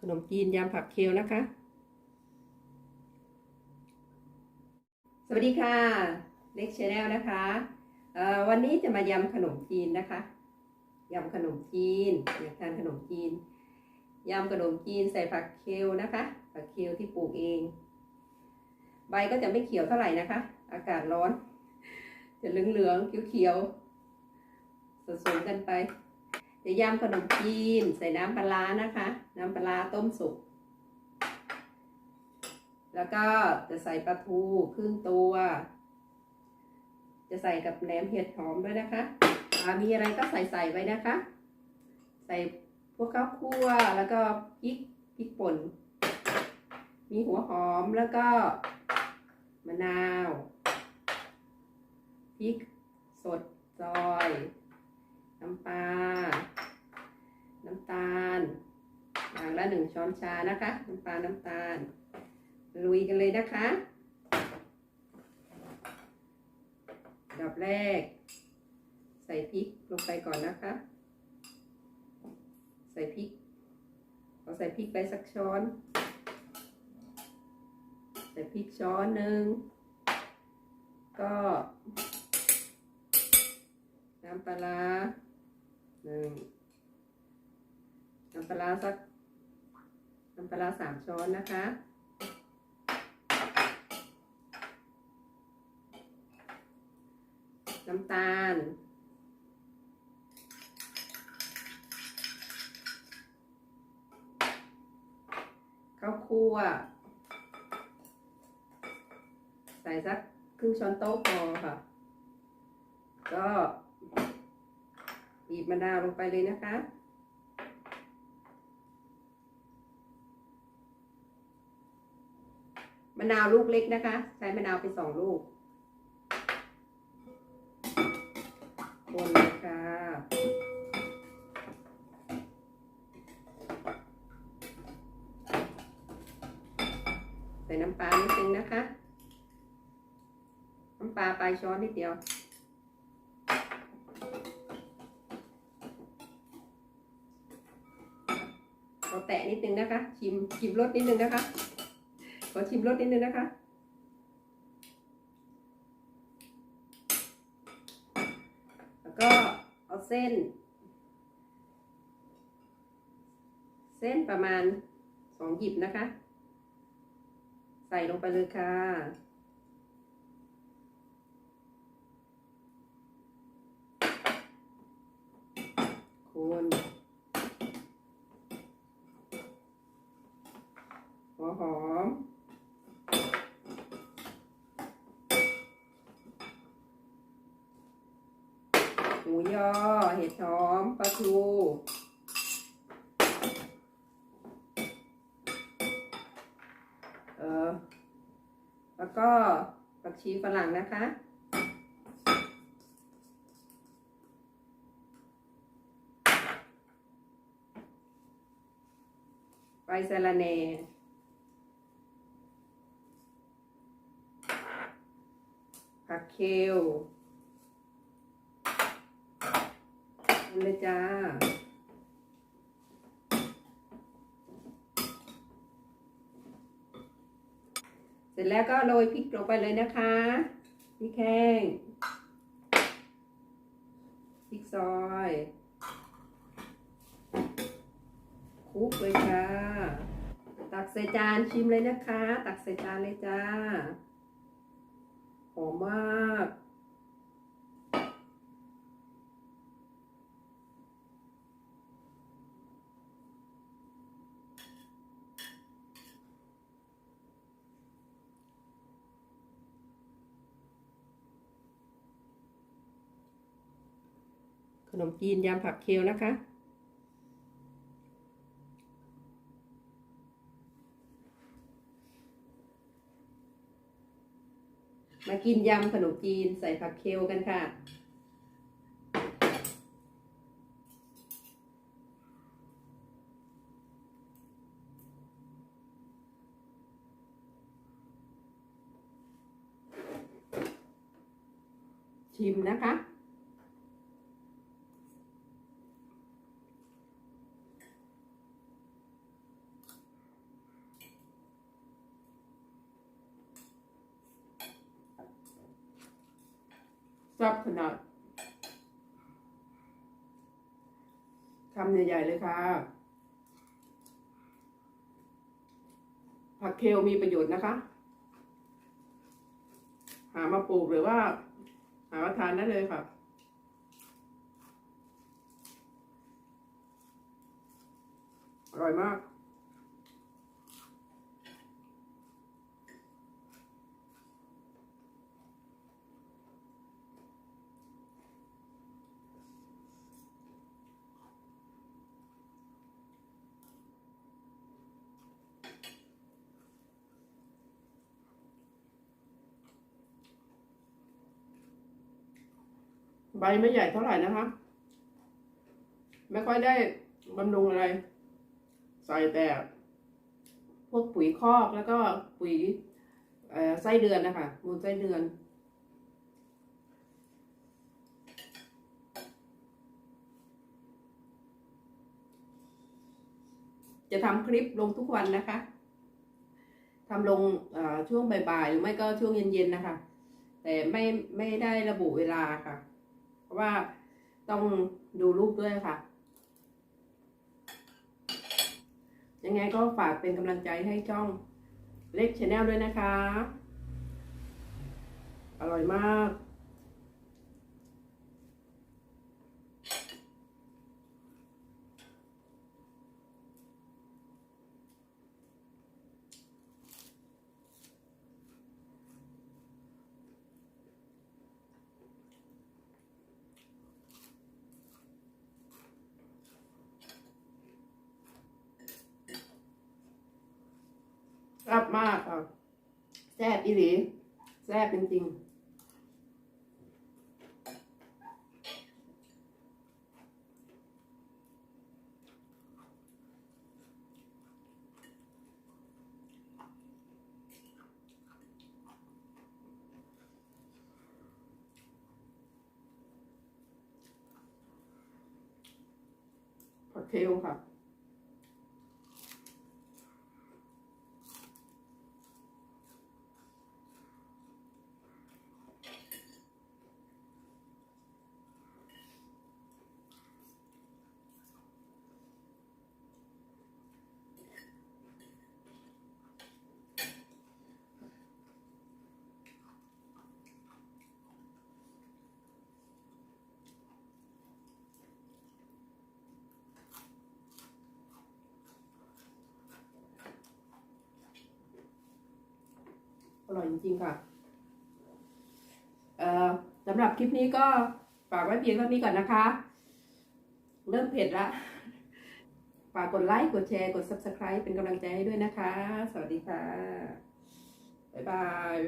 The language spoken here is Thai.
ขนมจีนยำผักเคลนะคะ สวัสดีค่ะ เล็กชาแนลนะคะวันนี้จะมายำขนมจีนนะคะยำขนมจีนอยากทานขนมจีนยำขนมจีนใส่ผักเคลนะคะ ผักเคลที่ปลูกเอง ใบก็จะไม่เขียวเท่าไหร่นะคะ อากาศร้อน จะเหลืองๆเขียวๆผสมกันไป จะยำขนมจีน ใส่น้ำปลานะคะ น้ำปลาต้มสุก แล้วก็จะใส่ปลาทูครึ่งตัว จะใส่กับแหนมเห็ดหอมด้วยนะคะมีอะไรก็ใส่ใส่ไว้นะคะ ใส่พวกข้าวคั่วแล้วก็พริกพริกป่น มีหัวหอมแล้วก็มะนาวพริกสดซอย น้ำปลา น้ำตาลอย่างละหนึ่งช้อนชานะคะ น้ำปลา น้ำตาล ลุยกันเลยนะคะดับแรก ใส่พริกลงไปก่อนนะคะ ใส่พริกเอาใส่พริกไปสักช้อน ใส่พริกช้อนหนึ่ง ก็ น้ำปลาร้า หนึ่งน้ำปลาสักน้ำปลาร้าสามช้อนนะคะน้ำตาล ข้าวคั่ว ใส่สักครึ่งช้อนโต๊ะพอค่ะ ก็ บีบมะนาวลงไปเลยนะคะ มะนาวลูกเล็กนะคะ ใช้มะนาวไปสองลูกคนเลยค่ะใส่น้ำปลานิดนึงนะคะ น้ำปลาปลายช้อนนิดเดียว เราแตะนิดนึงนะคะ ชิมชิมรสนิดนึงนะคะ ขอชิมรสนิดนึงนะคะ แล้วก็เอาเส้น เส้นประมาณสองหยิบนะคะ ใส่ลงไปเลยค่ะ คน หอม หมูยอ เห็ดหอมปลาทูเออแล้วก็ผักชีฝรั่งนะคะใบสะระแหน่ เคลนี่เลยจ้า เสร็จแล้วก็โรยพริกลงไปเลยนะคะพริกแห้งพริกซอยคลุกเลยค่ะ ตักใส่จานชิมเลยนะคะ ตักใส่จานเลยจ้า อมมาก ขนมจีนยำผักเคลนะคะ มากินยำขนมจีนใส่ผักเคลกันค่ะ ชิมนะคะ อ ขนาดคำใหญ่ๆเลยค่ะ ผักเคลมีประโยชน์นะคะ หามาปลูกหรือว่า หามาทานได้เลยค่ะอร่อยมาก ใบไม่ใหญ่เท่าไหร่นะคะ ไม่ค่อยได้บำรุงอะไร ใส่แต่ พวกปุ๋ยคอกแล้วก็ปุ๋ยไส้เดือนนะคะมูลไส้เดือนจะทำคลิปลงทุกวันนะคะ ทำลงช่วงบ่ายๆ หรือไม่ก็ช่วงเย็นๆ นะคะ แต่ไม่ไม่ได้ระบุเวลาค่ะ เพราะว่าต้องดูรูปด้วยค่ะ ยังไงก็ฝากเป็นกำลังใจให้ช่องเล็กชแนลด้วยนะคะ อร่อยมาก แซ่บมากอะแซ่บอีหลีแซ่บจริงๆผักเคลค่ะ ร่อยจริงๆค่ะเอ่อสำหรับคลิปนี้ก็ฝากไว้เพียงเท่านี้ก่อนนะคะ เริ่มเผ็ดละฝากกดไลค์ กดแชร์ กด subscribe เป็นกำลังใจให้ด้วยนะคะ สวัสดีค่ะ บ๊ายบาย